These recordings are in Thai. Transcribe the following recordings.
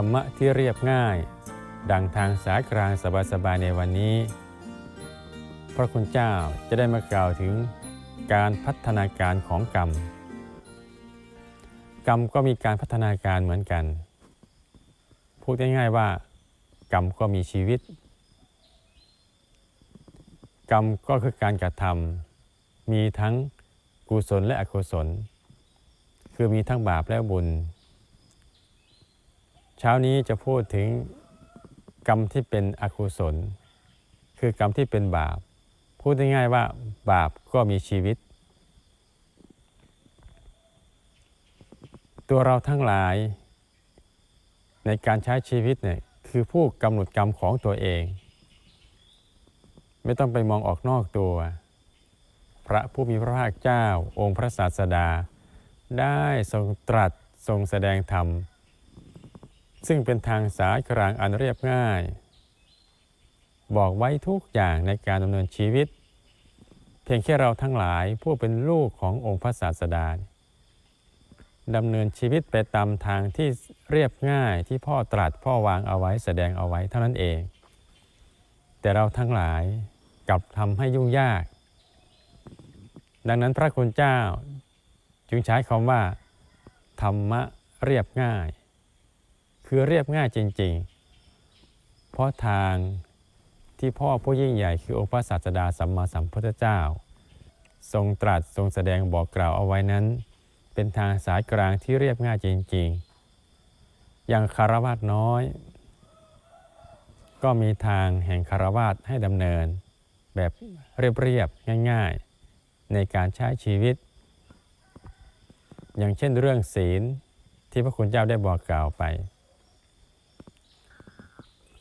รรมะที่เรียบง่าย ดังทางสายกลางสบายๆในวันนี้ พระคุณเจ้าจะได้มากล่าวถึงการพัฒนาการของกรรม กรรมก็มีการพัฒนาการเหมือนกัน พูดง่ายๆว่า กรรมก็มีชีวิต กรรมก็คือการกระทำมีทั้งกุศลและอกุศล คือมีทั้งบาปและบุญ เช้านี้จะพูดถึงกรรมที่เป็นอกุศล คือกรรมที่เป็นบาป พูดง่ายๆว่าบาปก็มีชีวิต ตัวเราทั้งหลาย ในการใช้ชีวิตเนี่ยคือผู้กำหนดกรรมของตัวเอง ไม่ต้องไปมองออกนอกตัว พระผู้มีพระภาคเจ้า องค์พระศาสดา ได้ทรงตรัสทรงแสดงธรรม ซึ่งเป็นทางสายกลางอันเรียบง่าย บอกไว้ทุกอย่างในการดำเนินชีวิต เพียงแค่เราทั้งหลายผู้เป็นลูกขององค์พระศาสดาดำเนินชีวิตไปตามทางที่เรียบง่ายที่พ่อตรัสพ่อวางเอาไว้แสดงเอาไว้เท่านั้นเอง แต่เราทั้งหลายกลับทำให้ยุ่งยาก ดังนั้นพระคุณเจ้าจึงใช้คำว่า ธรรมะเรียบง่าย คือเรียบง่ายจริง ๆ เพราะทางที่พ่อผู้ยิ่งใหญ่คือองค์พระศาสดาสัมมาสัมพุทธเจ้า ทรงตรัสทรงแสดงบอกกล่าวเอาไว้นั้น เป็นทางสายกลางที่เรียบง่ายจริง ๆ อย่างคารวาสน้อย ก็มีทางแห่งคารวาสให้ดำเนิน แบบเรียบๆง่าย ๆ ในการใช้ชีวิต อย่างเช่นเรื่องศีลที่พระคุณเจ้าได้บอกกล่าวไป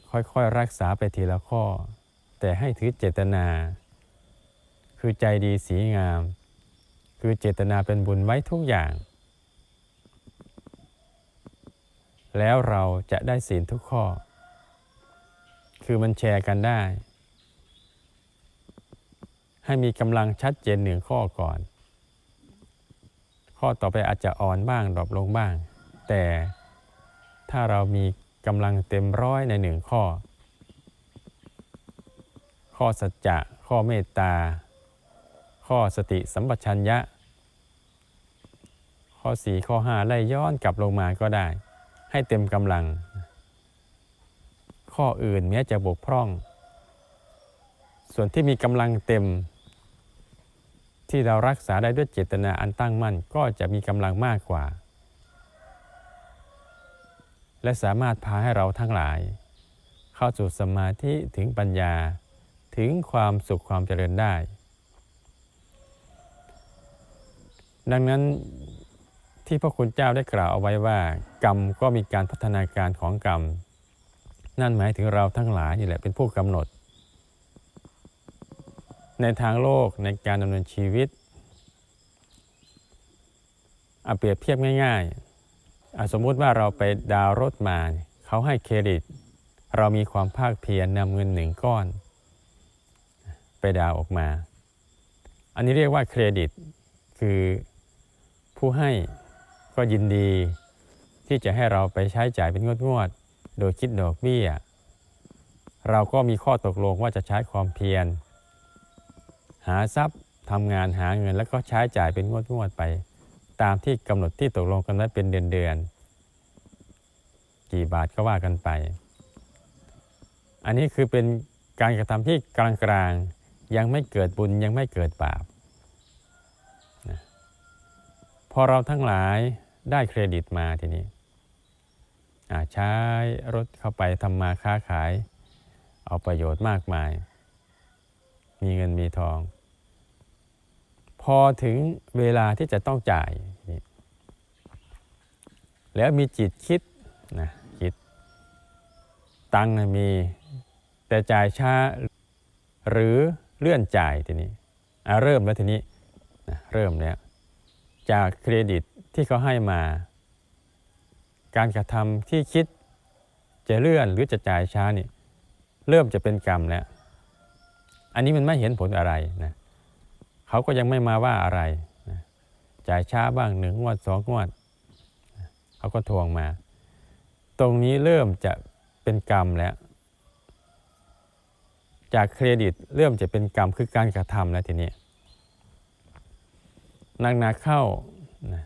ค่อยๆรักษาไปทีละข้อ แต่ให้ถือเจตนา คือใจดีสีงาม คือเจตนาเป็นบุญไว้ทุกอย่าง แล้วเราจะได้ศีลทุกข้อ คือมันแชร์กันได้ ให้มีกำลังชัดเจนหนึ่งข้อก่อน ข้อต่อไปอาจจะอ่อนบ้างดรอปลงบ้าง แต่ถ้าเรามี กำลังเต็มร้อยในหนึ่งข้อ ข้อสัจจะ ข้อเมตตา ข้อสติสัมปชัญญะ ข้อสี่ข้อห้าไล่ย้อนกลับลงมาก็ได้ ให้เต็มกำลัง ข้ออื่นแม้จะบกพร่อง ส่วนที่มีกำลังเต็ม ที่เรารักษาได้ด้วยเจตนาอันตั้งมั่นก็จะมีกำลังมากกว่า และสามารถพาให้เราทั้งหลาย เข้าสู่สมาธิถึงปัญญาถึงความสุขความเจริญได้ ดังนั้นที่พระคุณเจ้าได้กล่าวเอาไว้ว่า กรรมก็มีการพัฒนาการของกรรม นั่นหมายถึงเราทั้งหลายนี่แหละเป็นผู้กำหนด ในทางโลกในการดำเนินชีวิตเอาเปรียบเทียบง่าย ๆ สมมุติว่าเราไปดาวรถมาเขาให้เครดิต เรามีความภาคเพียรนำเงินหนึ่งก้อน ไปดาวออกมา อันนี้เรียกว่าเครดิต คือผู้ให้ก็ยินดีที่จะให้เราไปใช้จ่ายเป็นงวดๆ โดยคิดดอกเบี้ย เราก็มีข้อตกลงว่าจะใช้ความเพียร หาทรัพย์ทำงานหาเงินแล้วก็ใช้จ่ายเป็นงวดๆไป ตามที่กำหนดที่ตกลงกันไว้เป็นเดือนๆกี่บาทก็ว่ากันไป อันนี้คือเป็นการกระทำที่กลางๆยังไม่เกิดบุญยังไม่เกิดบาปพอเราทั้งหลายได้เครดิตมาทีนี้ใช้รถเข้าไปทำมาค้าขาย เอาประโยชน์มากมาย มีเงินมีทอง อถึงเวลาที่จะต้องจ่าย แล้วมีจิตคิดนะคิดตังมี แต่จ่ายช้าหรือเลื่อนจ่ายทีนี้เริ่มแล้วทีนี้นะเริ่มแล้ว จากเครดิตที่เขาให้มา การกระทำที่คิดจะเลื่อนหรือจะจ่ายช้านี่เริ่มจะเป็นกรรมแล้ว อันนี้มันไม่เห็นผลอะไรนะ เขาก็ยังไม่มาว่าอะไรนะจ่ายช้าบ้างหนึ่งงวดสองงวดเขาก็ทวงมา ตรงนี้เริ่มจะเป็นกรรมแล้ว จากเครดิตเริ่มจะเป็นกรรมคือการกระทำแล้วทีนี้นักนาเข้านะ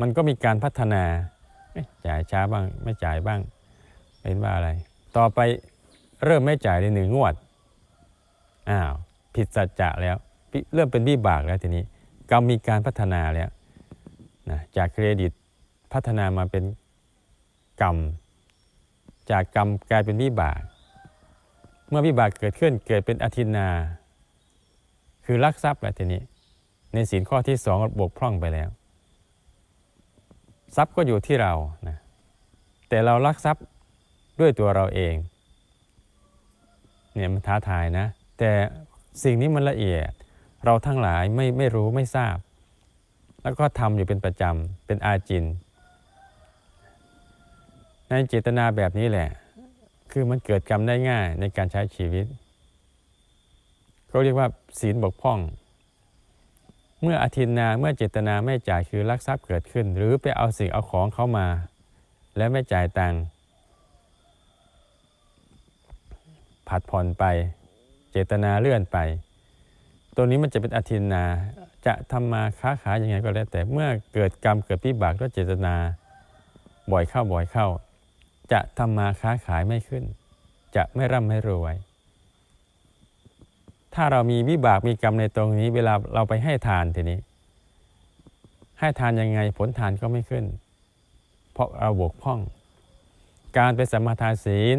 มันก็มีการพัฒนาจ่ายช้าบ้าง ไม่จ่ายบ้างเป็นว่าอะไร ต่อไปเริ่มไม่จ่ายในหนึ่งงวดอ้าวผิดสัจจะแล้ว เริ่มเป็นวิบากแล้วทีนี้กรรมมีการพัฒนาแล้วนะจากเครดิตพัฒนามาเป็นกรรม จากกรรมกลายเป็นวิบาก เมื่อวิบากเกิดขึ้นเกิดเป็นอธินา คือลักทรัพย์แล้วทีนี้ ในศีลข้อที่สองบกพร่องไปแล้ว ทรัพย์ก็อยู่ที่เรานะแต่เราลักทรัพย์ด้วยตัวเราเองเนี่ยมันท้าทายนะ แต่สิ่งนี้มันละเอียด เราทั้งหลายไม่ไม่รู้ไม่ทราบ แล้วก็ทำอยู่เป็นประจำเป็นอาจิน ในเจตนาแบบนี้แหละ คือมันเกิดกรรมได้ง่ายในการใช้ชีวิต ก็เรียกว่าศีลบกพร่อง เมื่ออธินนาเมื่อเจตนาไม่จ่ายคือลักทรัพย์เกิดขึ้น หรือไปเอาสิ่งเอาของเข้ามา และไม่จ่ายตังค์ผัดผ่อนไป เจตนาเลื่อนไป ตัวนี้มันจะเป็นอธินา จะทำมาค้าขายยังไงก็แล้ว แต่เมื่อเกิดกรรมเกิดพิบากด้วยเจตนา บ่อยเข้าบ่อยเข้า จะทำมาค้าขายไม่ขึ้น จะไม่ร่ำไม่รวย ถ้าเรามีวิบากมีกรรมในตรงนี้ เวลาเราไปให้ทานทีนี้ ให้ทานยังไงผลทานก็ไม่ขึ้น เพราะเราบกพร่อง การไปสมมาทานศีล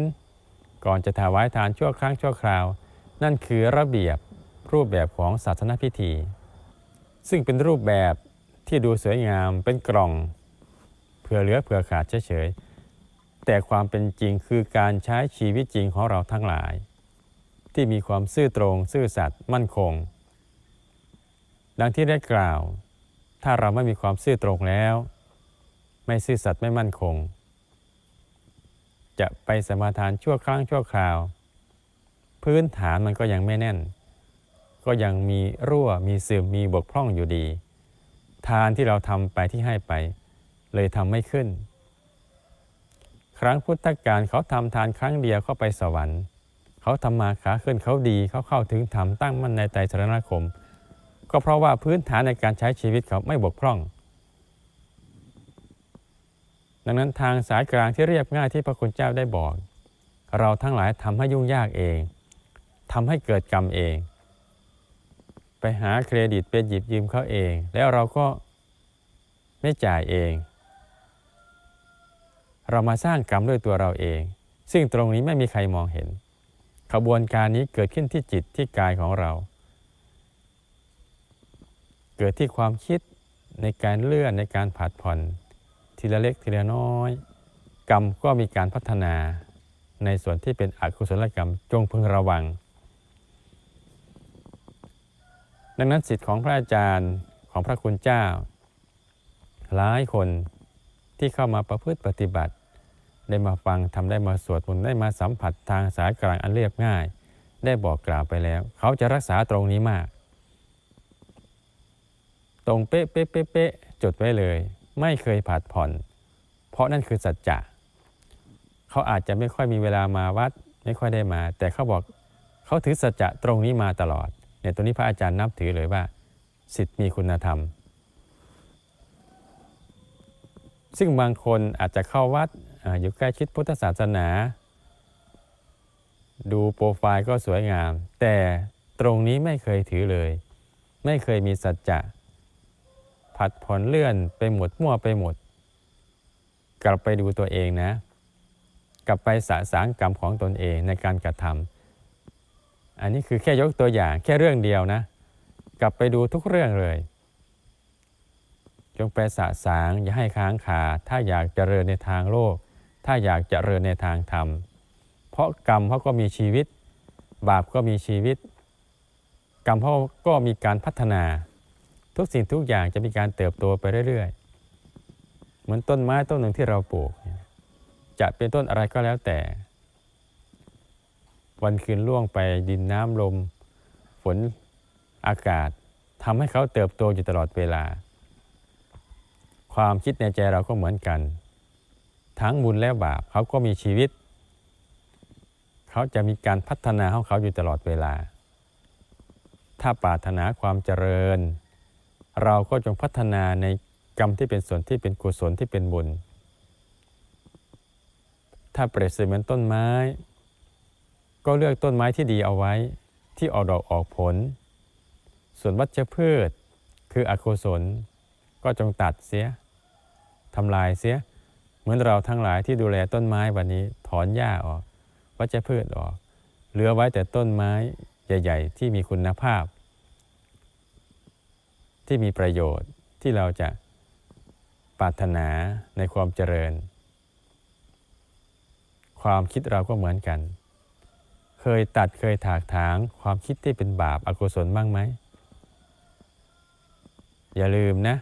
ก่อนจะถวายทานชั่วครั้งชั่วคราว นั่นคือระเบียบ รูปแบบของศาสนพิธี ซึ่งเป็นรูปแบบที่ดูสวยงามเป็นกล่องเผื่อเหลือเผื่อขาดเฉยๆแต่ความเป็นจริงคือการใช้ชีวิตจริงของเราทั้งหลาย ที่มีความซื่อตรงซื่อสัตย์มั่นคง ดังที่ได้กล่าว ถ้าเราไม่มีความซื่อตรงแล้ว ไม่ซื่อสัตย์ไม่มั่นคง จะไปสมาทานชั่วครั้งชั่วคราว พื้นฐานมันก็ยังไม่แน่น ก็ยังมีรั่วมีเสื่อมมีบกพร่องอยู่ดี ทานที่เราทำไปที่ให้ไป เลยทำไม่ขึ้น ครั้งพุทธกาลเขาทำทานครั้งเดียวเขาไปสวรรค์ เขาทำมาขาขึ้นเขาดีเขาเข้าถึงธรรมตั้งมั่นในใจสรณคม ก็เพราะว่าพื้นฐานในการใช้ชีวิตเขาไม่บกพร่อง ดังนั้นทางสายกลางที่เรียบง่ายที่พระคุณเจ้าได้บอก เราทั้งหลายทำให้ยุ่งยากเองทำให้เกิดกรรมเอง ไปหาเครดิตไปหยิบยืมเขาเอง แล้วเราก็ไม่จ่ายเอง เรามาสร้างกรรมด้วยตัวเราเอง ซึ่งตรงนี้ไม่มีใครมองเห็น ขบวนการนี้เกิดขึ้นที่จิตที่กายของเรา เกิดที่ความคิดในการเลื่อนในการผัดผ่อนทีละเล็กทีละน้อย กรรมก็มีการพัฒนาในส่วนที่เป็นอกุศลกรรมจงพึงระวัง ดังนั้นสิทธิ์ของพระอาจารย์ของพระคุณเจ้า หลายคนที่เข้ามาประพฤติปฏิบัติ ได้มาฟังทำได้มาสวดมนต์ได้มาสัมผัสทางสายกลางอันเรียบง่าย ได้บอกกล่าวไปแล้ว เขาจะรักษาตรงนี้มาก ตรงเป๊ะเป๊ะเป๊ะเป๊ะจดไว้เลย ไม่เคยผัดผ่อน เพราะนั่นคือสัจจะเขาอาจจะไม่ค่อยมีเวลามาวัด ไม่ค่อยได้มา แต่เขาบอกเขาถือสัจจะตรงนี้มาตลอด เนี่ยตัวนี้พระอาจารย์นับถือเลยว่า สิทธิ์มีคุณธรรม ซึ่งบางคนอาจจะเข้าวัดออยู่ใกล้ชิดพุทธศาสนา ดูโปรไฟล์ก็สวยงาม แต่ตรงนี้ไม่เคยถือเลย ไม่เคยมีสัจจะผัดผ่อนเลื่อนไปหมดมั่วไปหมด กลับไปดูตัวเองนะ กลับไปสะสางกรรมของตนเองในการกระทำ อันนี้คือแค่ยกตัวอย่างแค่เรื่องเดียวนะ กลับไปดูทุกเรื่องเลย จงไปสะสางอย่าให้ค้างคาถ้าอยากเจริญในทางโลก ถ้าอยากเจริญในทางธรรม เพราะกรรมเขาก็มีชีวิต บาปก็มีชีวิต กรรมเขาก็มีการพัฒนา ทุกสิ่งทุกอย่างจะมีการเติบโตไปเรื่อยๆ เหมือนต้นไม้ต้นหนึ่งที่เราปลูก จะเป็นต้นอะไรก็แล้วแต่ วันคืนล่วงไปดินน้ำลม ฝนอากาศทำให้เขาเติบโตอยู่ตลอดเวลา ความคิดในใจเราก็เหมือนกัน ทั้งบุญและบาปเขาก็มีชีวิต เขาจะมีการพัฒนาของเขาอยู่ตลอดเวลา ถ้าปรารถนาความเจริญ เราก็จงพัฒนาในกรรมที่เป็นส่วนที่เป็นกุศลที่เป็นบุญ ถ้าเปรียบเสมือนต้นไม้ ก็เลือกต้นไม้ที่ดีเอาไว้ที่ออกดอกออกผล ส่วนวัชพืช คืออกุศลก็จงตัดเสียทำลายเสีย เหมือนเราทั้งหลายที่ดูแลต้นไม้วันนี้ถอนหญ้าออก วัชพืชออก เหลือไว้แต่ต้นไม้ใหญ่ ๆ ที่มีคุณภาพ ที่มีประโยชน์ที่เราจะปรารถนาในความเจริญ ความคิดเราก็เหมือนกัน เคยตัดเคยถากถางความคิดที่เป็นบาปอกุศลบ้างไหม อย่าลืมนะ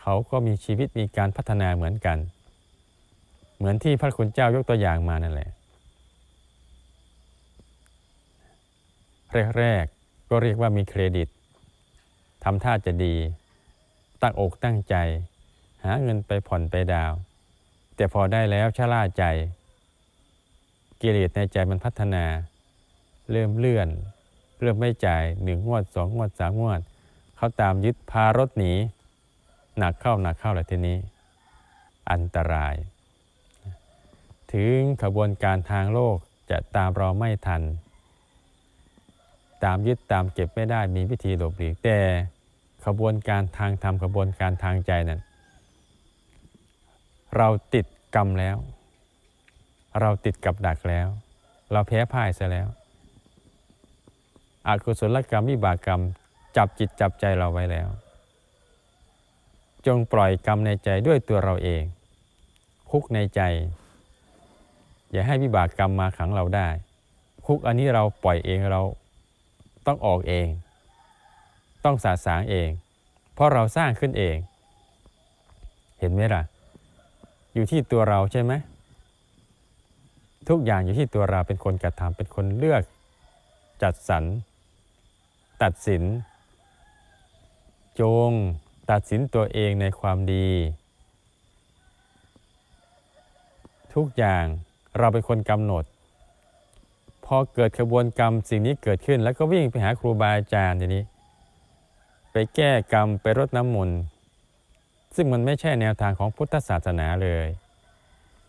เขาก็มีชีวิตมีการพัฒนาเหมือนกัน เหมือนที่พระคุณเจ้ายกตัวอย่างมานั่นแหละแรกๆก็เรียกว่ามีเครดิตทำท่าจะดี ตั้งอกตั้งใจ หาเงินไปผ่อนไปดาว แต่พอได้แล้วชะล่าใจ กิเลสในใจมันพัฒนา เริ่มเลื่อน เริ่มไม่จ่ายหนึ่งงวดสองงวดสามงวด เขาตามยึดพารถหนีหนักเข้าหนักเข้าเลยทีนี้ อันตราย ถึงขบวนการทางโลกจะตามเราไม่ทัน ตามยึดตามเก็บไม่ได้มีวิธีหลบหลีกแต่ขบวนการทางธรรมขบวนการทางใจนั้นเราติดกรรมแล้ว เราติดกับดักแล้ว เราแพ้พ่ายซะแล้วอกุศลกรรมวิบากกรรม จับจิตจับใจเราไว้แล้ว จงปล่อยกรรมในใจด้วยตัวเราเอง คุกในใจ อย่าให้วิบากกรรมมาขังเราได้ คุกอันนี้เราปล่อยเองเราต้องออกเอง ต้องสาสางเอง เพราะเราสร้างขึ้นเอง เห็นไหมล่ะ อยู่ที่ตัวเราใช่ไหม ทุกอย่างอยู่ที่ตัวเราเป็นคนกระทำเป็นคนเลือก จัดสรร ตัดสิน จง ตัดสินตัวเองในความดี ทุกอย่างเราเป็นคนกำหนด พอเกิดขบวนกรรมสิ่งนี้เกิดขึ้น แล้วก็วิ่งไปหาครูบาอาจารย์ทีนี้ ไปแก้กรรมไปรดน้ำมนต์ซึ่งมันไม่ใช่แนวทางของพุทธศาสนาเลย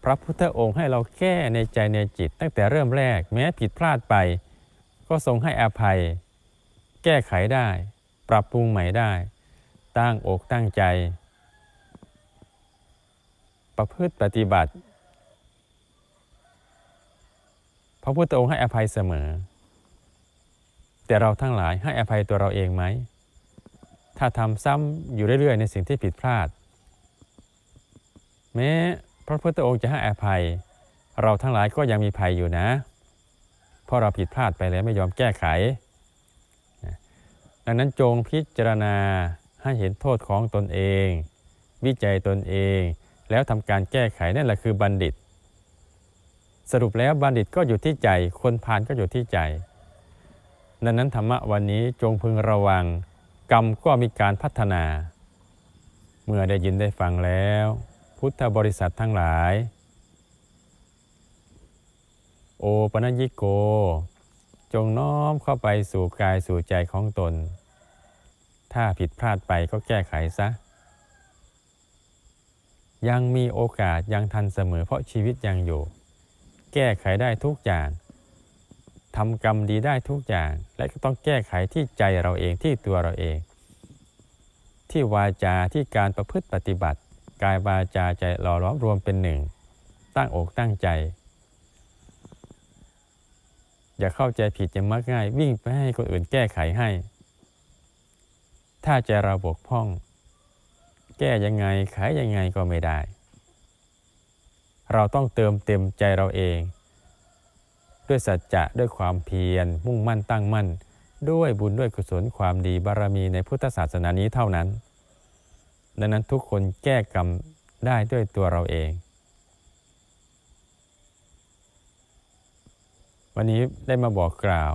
ระพุทธองค์ให้เราแก้ในใจในจิต ตั้งแต่เริ่มแรกแม้ผิดพลาดไป ก็ทรงให้อภัย แก้ไขได้ ปรับปรุงใหม่ได้ ตั้งอกตั้งใจ ประพฤติปฏิบัติ พระพุทธองค์ให้อภัยเสมอ แต่เราทั้งหลายให้อภัยตัวเราเองไหมถ้าทำซ้ำอยู่เรื่อยๆ ในสิ่งที่ผิดพลาด แม้ พระพุทธองค์จะให้อภัย เราทั้งหลายก็ยังมีภัยอยู่นะ เพราะเราผิดพลาดไปแล้วไม่ยอมแก้ไข ดังนั้นจงพิจารณาให้เห็นโทษของตนเอง วิจัยตนเอง แล้วทำการแก้ไขนั่นแหละคือบัณฑิต สรุปแล้วบัณฑิตก็อยู่ที่ใจ คนพาลก็อยู่ที่ใจดังนั้นธรรมะวันนี้จงพึงระวัง กรรมก็มีการพัฒนา เมื่อได้ยินได้ฟังแล้ว พุทธบริษัททั้งหลาย โอปนัญญิโก จงน้อมเข้าไปสู่กายสู่ใจของตน ถ้าผิดพลาดไปก็แก้ไขซะ ยังมีโอกาสยังทันเสมอเพราะชีวิตยังอยู่ แก้ไขได้ทุกอย่างทำกรรมดีได้ทุกอย่าง และก็ต้องแก้ไขที่ใจเราเองที่ตัวเราเอง ที่วาจาที่การประพฤติปฏิบัติ กายวาจาใจหล่อล้อมรวมเป็นหนึ่ง ตั้งอกตั้งใจ อย่าเข้าใจผิดจะมักง่าย วิ่งไปให้คนอื่นแก้ไขให้ ถ้าใจเราบกพร่อง แก้ยังไงไขยังไงก็ไม่ได้ เราต้องเติมเต็มใจเราเอง ด้วยสัจจะด้วยความเพียร มุ่งมั่นตั้งมั่น ด้วยบุญด้วยกุศลความดีบารมีในพุทธศาสนานี้เท่านั้น ดังนั้นทุกคนแก้กรรมได้ด้วยตัวเราเอง วันนี้ได้มาบอกกล่าว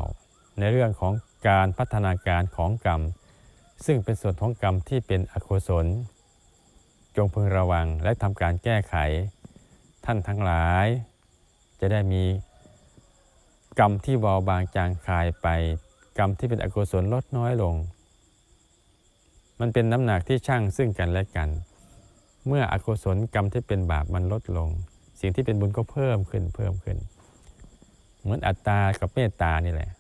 ในเรื่องของการพัฒนาการของกรรม ซึ่งเป็นส่วนของกรรมที่เป็นอกุศล จงพึงระวังและทำการแก้ไข ท่านทั้งหลาย จะได้มีกรรมที่เบาบางจางคลายไป กรรมที่เป็นอกุศลลดน้อยลง มันเป็นน้ำหนักที่ช่างซึ่งกันและกัน เมื่ออกุศลกรรมที่เป็นบาปมันลดลง สิ่งที่เป็นบุญก็เพิ่มขึ้นเพิ่มขึ้น เหมือนอัตตากับเมตตานี่แหละ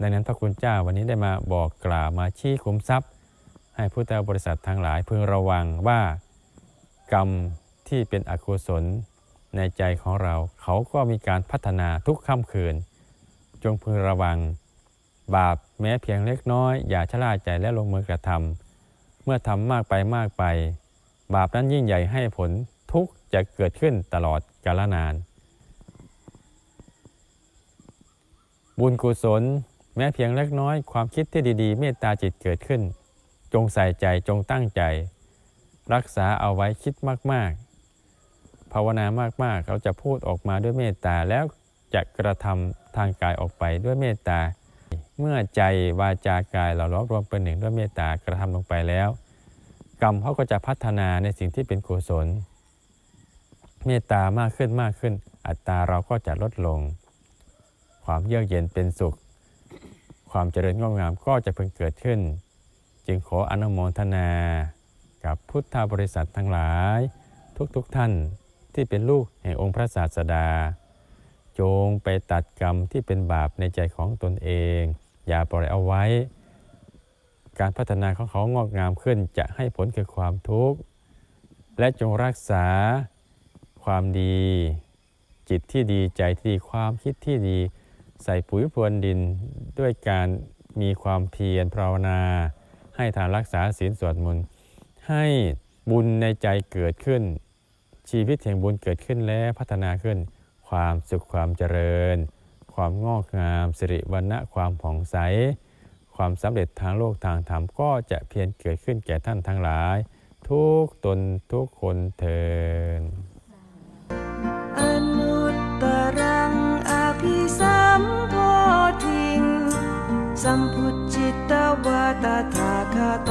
ดังนั้นพระคุณเจ้าวันนี้ได้มาบอกกล่าวมาชี้ขุมทรัพย์ ให้พุทธบริษัททั้งหลายพึงระวังว่ากรรมที่เป็นอกุศลในใจของเรา เขาก็มีการพัฒนาทุกค่ำคืน จงพึงระวัง บาปแม้เพียงเล็กน้อย อย่าชะล่าใจและลงมือกระทำเมื่อทำมากไปมากไป บาปนั้นยิ่งใหญ่ให้ผลทุกจะเกิดขึ้นตลอดกาลนาน บุญกุศล แม้เพียงเล็กน้อย ความคิดที่ดีๆ เมตตาจิตเกิดขึ้น จงใส่ใจจงตั้งใจ รักษาเอาไว้คิดมากๆ ภาวนามากๆ เราจะพูดออกมาด้วยเมตตาแล้วจะกระทำทางกายออกไปด้วยเมตตา เมื่อใจวาจากายเราล้อมรวมเป็นหนึ่งด้วยเมตตากระทำลงไปแล้ว กรรมเขาก็จะพัฒนาในสิ่งที่เป็นกุศล เมตตามากขึ้นมากขึ้น อัตตาเราก็จะลดลง ความเยือกเย็นเป็นสุข ความเจริญงอกงามก็จะเพิ่งเกิดขึ้น จึงขออนุโมทนา กับพุทธบริษัททั้งหลาย ทุกๆทท่านที่เป็นลูกแห่งองค์พระศาสดา จงไปตัดกรรมที่เป็นบาปในใจของตนเอง อย่าปล่อยเอาไว้ การพัฒนาของเขางอกงามขึ้นจะให้ผลคือความทุกข์ และจงรักษาความดี จิตที่ดีใจที่ดีความคิดที่ดี ใส่ปุ๋ยพรวนดินด้วยการมีความเพียรภาวนา ให้ทานรักษาศีลสวดมนต์ให้บุญในใจเกิดขึ้น ชีวิตแห่งบุญเกิดขึ้นแล้วพัฒนาขึ้น ความสุขความเจริญ ความงอกงาม สิริวัณะความผ่องใส ความสำเร็จทางโลกทางธรรมก็จะเพียรเกิดขึ้นแก่ท่านทั้งหลาย ทุกตนทุกคนเทินอนุตตรังอภิสัมโพธิงสัมพุทธิตวาตถาคาโต